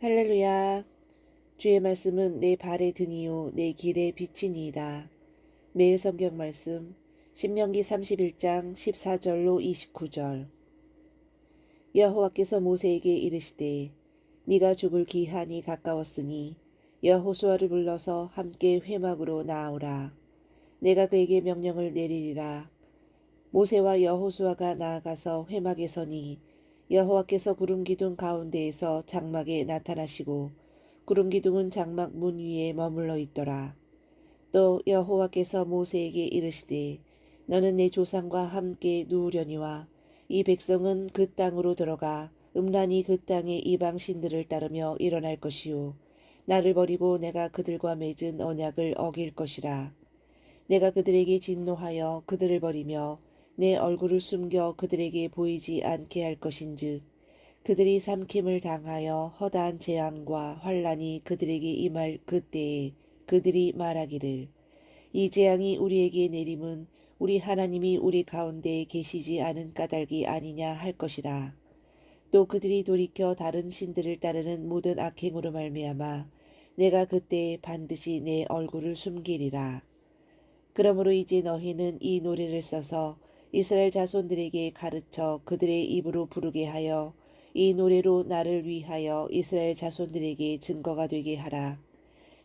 할렐루야. 주의 말씀은 내 발의 등이요 내 길의 빛이니이다. 매일 성경 말씀 신명기 31장 14절로 29절 여호와께서 모세에게 이르시되 네가 죽을 기한이 가까웠으니 여호수아를 불러서 함께 회막으로 나아오라. 내가 그에게 명령을 내리리라. 모세와 여호수아가 나아가서 회막에 서니 여호와께서 구름 기둥 가운데에서 장막에 나타나시고 구름 기둥은 장막 문 위에 머물러 있더라. 또 여호와께서 모세에게 이르시되 너는 내 조상과 함께 누우려니와 이 백성은 그 땅으로 들어가 음란히 그 땅의 이방 신들을 따르며 일어날 것이요 나를 버리고 내가 그들과 맺은 언약을 어길 것이라. 내가 그들에게 진노하여 그들을 버리며 내 얼굴을 숨겨 그들에게 보이지 않게 할 것인즉 그들이 삼킴을 당하여 허다한 재앙과 환란이 그들에게 임할 그때에 그들이 말하기를 이 재앙이 우리에게 내림은 우리 하나님이 우리 가운데 계시지 않은 까닭이 아니냐 할 것이라. 또 그들이 돌이켜 다른 신들을 따르는 모든 악행으로 말미암아 내가 그때에 반드시 내 얼굴을 숨기리라. 그러므로 이제 너희는 이 노래를 써서 이스라엘 자손들에게 가르쳐 그들의 입으로 부르게 하여 이 노래로 나를 위하여 이스라엘 자손들에게 증거가 되게 하라.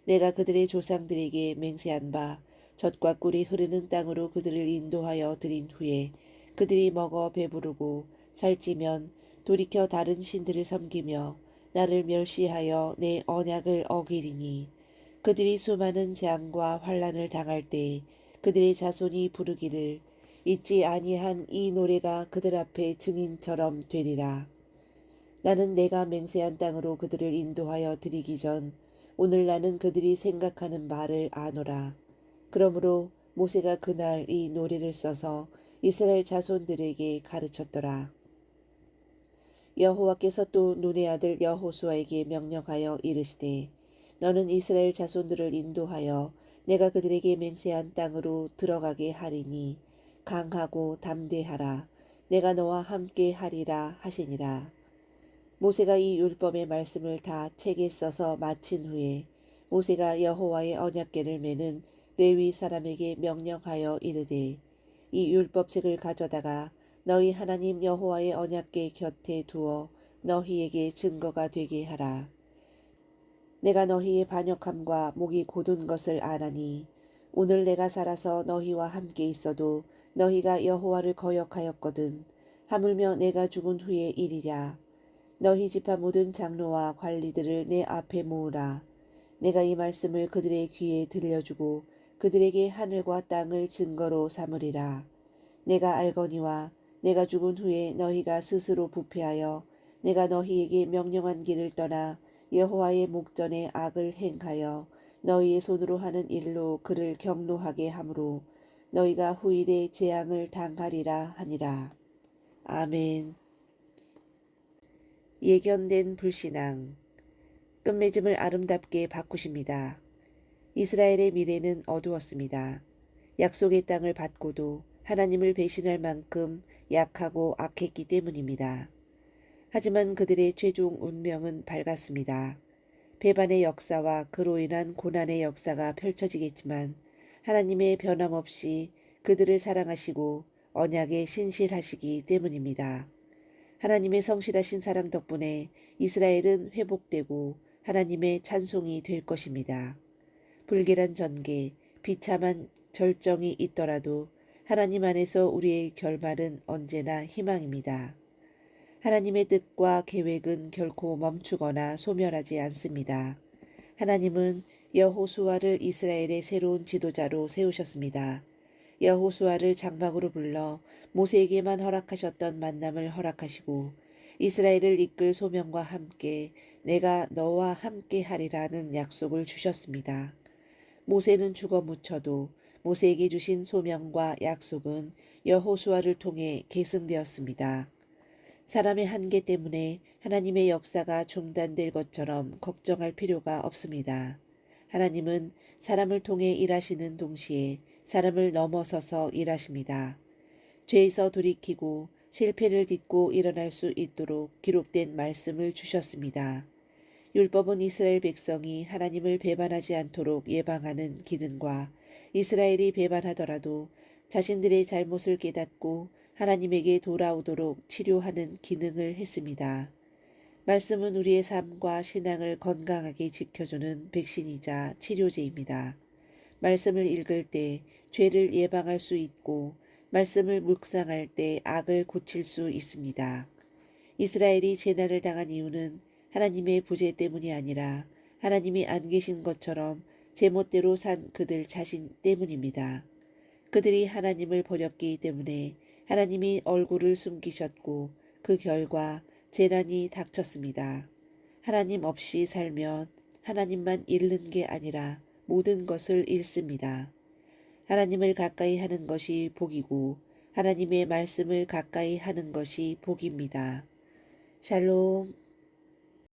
내가 그들의 조상들에게 맹세한 바 젖과 꿀이 흐르는 땅으로 그들을 인도하여 드린 후에 그들이 먹어 배부르고 살찌면 돌이켜 다른 신들을 섬기며 나를 멸시하여 내 언약을 어기리니 그들이 수많은 재앙과 환란을 당할 때 그들의 자손이 부르기를 잊지 아니한 이 노래가 그들 앞에 증인처럼 되리라. 나는 내가 맹세한 땅으로 그들을 인도하여 드리기 전 오늘 나는 그들이 생각하는 말을 아노라. 그러므로 모세가 그날 이 노래를 써서 이스라엘 자손들에게 가르쳤더라. 여호와께서 또 눈의 아들 여호수아에게 명령하여 이르시되 너는 이스라엘 자손들을 인도하여 내가 그들에게 맹세한 땅으로 들어가게 하리니 강하고 담대하라. 내가 너와 함께 하리라 하시니라. 모세가 이 율법의 말씀을 다 책에 써서 마친 후에 모세가 여호와의 언약궤를 메는 레위 사람에게 명령하여 이르되 이 율법책을 가져다가 너희 하나님 여호와의 언약궤 곁에 두어 너희에게 증거가 되게 하라. 내가 너희의 반역함과 목이 곧은 것을 아나니 오늘 내가 살아서 너희와 함께 있어도 너희가 여호와를 거역하였거든. 하물며 내가 죽은 후에 일이랴. 너희 집안 모든 장로와 관리들을 내 앞에 모으라. 내가 이 말씀을 그들의 귀에 들려주고 그들에게 하늘과 땅을 증거로 삼으리라. 내가 알거니와 내가 죽은 후에 너희가 스스로 부패하여 내가 너희에게 명령한 길을 떠나 여호와의 목전에 악을 행하여 너희의 손으로 하는 일로 그를 경노하게 하므로 너희가 후일에 재앙을 당하리라 하니라. 아멘. 예견된 불신앙. 끝맺음을 아름답게 바꾸십니다. 이스라엘의 미래는 어두웠습니다. 약속의 땅을 받고도 하나님을 배신할 만큼 약하고 악했기 때문입니다. 하지만 그들의 최종 운명은 밝았습니다. 배반의 역사와 그로 인한 고난의 역사가 펼쳐지겠지만 하나님의 변함없이 그들을 사랑하시고 언약에 신실하시기 때문입니다. 하나님의 성실하신 사랑 덕분에 이스라엘은 회복되고 하나님의 찬송이 될 것입니다. 불길한 전개, 비참한 절정이 있더라도 하나님 안에서 우리의 결말은 언제나 희망입니다. 하나님의 뜻과 계획은 결코 멈추거나 소멸하지 않습니다. 하나님은 여호수아를 이스라엘의 새로운 지도자로 세우셨습니다. 여호수아를 장막으로 불러 모세에게만 허락하셨던 만남을 허락하시고 이스라엘을 이끌 소명과 함께 내가 너와 함께 하리라는 약속을 주셨습니다. 모세는 죽어 묻혀도 모세에게 주신 소명과 약속은 여호수아를 통해 계승되었습니다. 사람의 한계 때문에 하나님의 역사가 중단될 것처럼 걱정할 필요가 없습니다. 하나님은 사람을 통해 일하시는 동시에 사람을 넘어서서 일하십니다. 죄에서 돌이키고 실패를 딛고 일어날 수 있도록 기록된 말씀을 주셨습니다. 율법은 이스라엘 백성이 하나님을 배반하지 않도록 예방하는 기능과 이스라엘이 배반하더라도 자신들의 잘못을 깨닫고 하나님에게 돌아오도록 치료하는 기능을 했습니다. 말씀은 우리의 삶과 신앙을 건강하게 지켜주는 백신이자 치료제입니다. 말씀을 읽을 때 죄를 예방할 수 있고 말씀을 묵상할 때 악을 고칠 수 있습니다. 이스라엘이 재난을 당한 이유는 하나님의 부재 때문이 아니라 하나님이 안 계신 것처럼 제멋대로 산 그들 자신 때문입니다. 그들이 하나님을 버렸기 때문에 하나님이 얼굴을 숨기셨고 그 결과 재난이 닥쳤습니다. 하나님 없이 살면 하나님만 잃는 게 아니라 모든 것을 잃습니다. 하나님을 가까이 하는 것이 복이고 하나님의 말씀을 가까이 하는 것이 복입니다. 샬롬